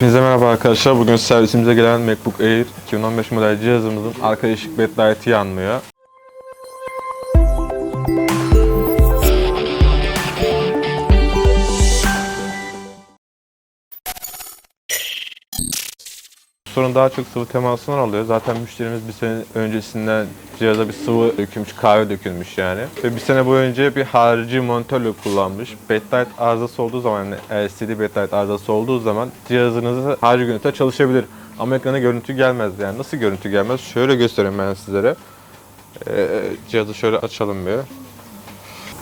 Hepinize merhaba arkadaşlar. Bugün servisimize gelen MacBook Air 2015 model cihazımızın arka ışık backlight'ı yanmıyor. Sorun daha çok sıvı temasından oluyor. Zaten müşterimiz bir sene öncesinden cihaza bir sıvı dökülmüş, kahve dökülmüş yani. Ve bir sene boyunca bir harici monitörle kullanmış. Backlight arızası olduğu zaman, yani LCD backlight arızası olduğu zaman cihazınızı harici görüntüde çalışabilir. Ama ekrana görüntü gelmez. Yani nasıl görüntü gelmez? Şöyle göstereyim ben sizlere. Ee, cihazı şöyle açalım bir.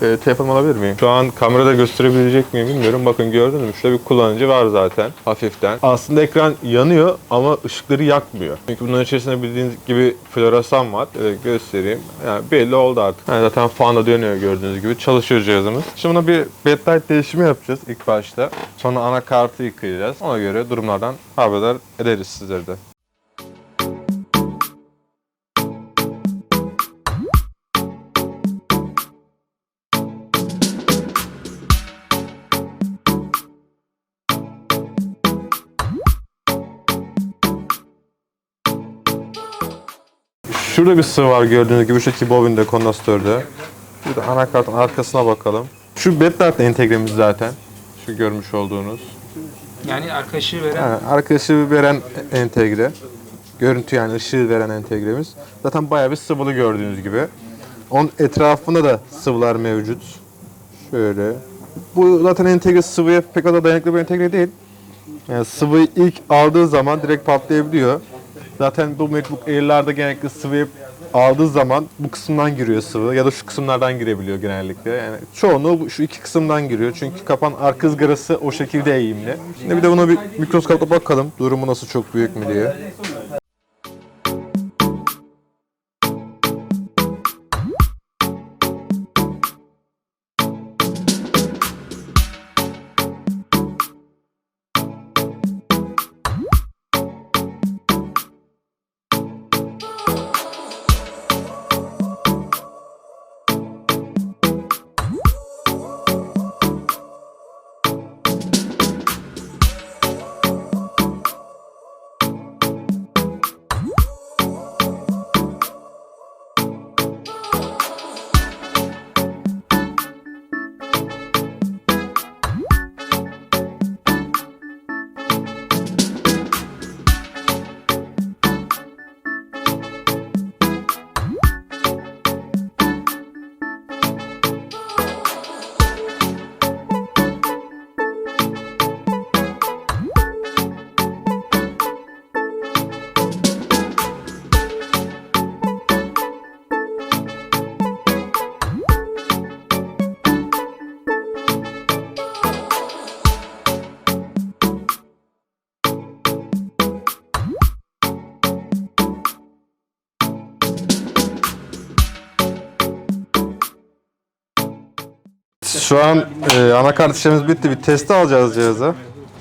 Ee, telefonumu alabilir miyim? Şu an kamerada gösterebilecek miyim bilmiyorum. Bakın gördünüz mü? Şurada bir kullanıcı var zaten hafiften. Aslında ekran yanıyor ama ışıkları yakmıyor. Çünkü bunların içerisinde bildiğiniz gibi floresan var. Evet, göstereyim. Yani belli oldu artık. Yani zaten fan da dönüyor gördüğünüz gibi. Çalışıyor cihazımız. Şimdi buna bir backlight değişimi yapacağız ilk başta. Sonra anakartı yıkayacağız. Ona göre durumlardan haberdar ederiz sizleri de. Şurada bir sıvı var gördüğünüz gibi şu iki bobinde kondansatörde. Bir de anakartın arkasına bakalım. Şu backlight entegremiz zaten. Şu görmüş olduğunuz. Yani arka ışığı veren Ha, arkası veren entegre. Görüntü yani ışığı veren entegremiz. Zaten bayağı bir sıvılı gördüğünüz gibi. Onun etrafında da sıvılar mevcut. Şöyle. Bu zaten entegre sıvıya pek da dayanıklı bir entegre değil. Yani sıvıyı ilk aldığı zaman direkt patlayabiliyor. Zaten bu MacBook Air'larda genellikle sıvıyı aldığı zaman bu kısımdan giriyor sıvı ya da şu kısımlardan girebiliyor genellikle. Yani çoğunluğu bu- şu iki kısımdan giriyor. Çünkü kapan arka ızgarası o şekilde eğimli. Şimdi bir de buna bir mikroskopla bakalım. Durumu nasıl çok büyük mü diye. Şu an e, anakart işlemimiz bitti. Bir testi alacağız cihaza.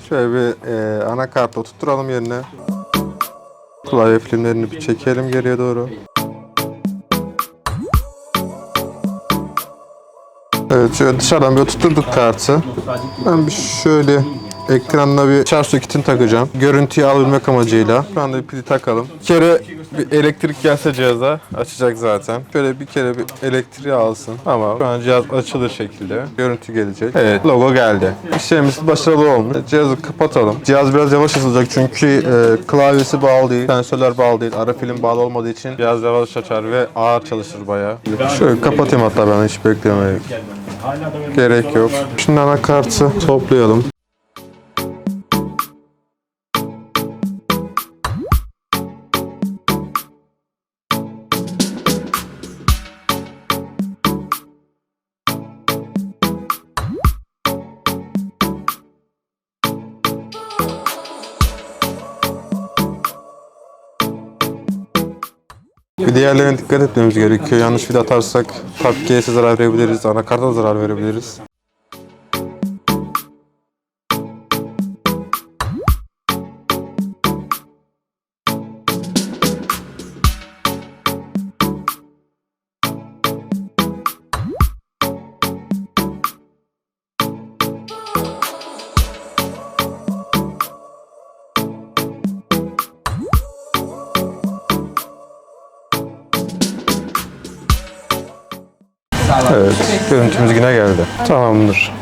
Şöyle bir e, anakartla oturtturalım yerine. Klavye filmlerini bir çekelim geriye doğru. Evet şöyle dışarıdan bir oturtturduk kartı. Ben bir şöyle ekranına bir şarj soketini takacağım. Görüntüyü alabilmek amacıyla. Şu anda bir pili takalım. Bir kere bir elektrik gelse cihaza açacak zaten. Şöyle bir kere bir elektriği alsın. Ama şu an cihaz açılır şekilde. Görüntü gelecek. Evet logo geldi. İşlemimiz başarılı olmuş. Cihazı kapatalım. Cihaz biraz yavaş açılacak çünkü e, klavyesi bağlı değil. Sensörler bağlı değil. Ara film bağlı olmadığı için cihaz yavaş açar ve ağır çalışır bayağı. Şöyle kapatayım hatta ben hiç beklemeyeyim. Gerek yok. Şimdi anakartı toplayalım. Bir diğerlerine dikkat etmemiz gerekiyor. Yanlış vida atarsak takviyeye zarar verebiliriz, anakarta zarar verebiliriz. Evet, görüntümüz yine geldi. Tamamdır.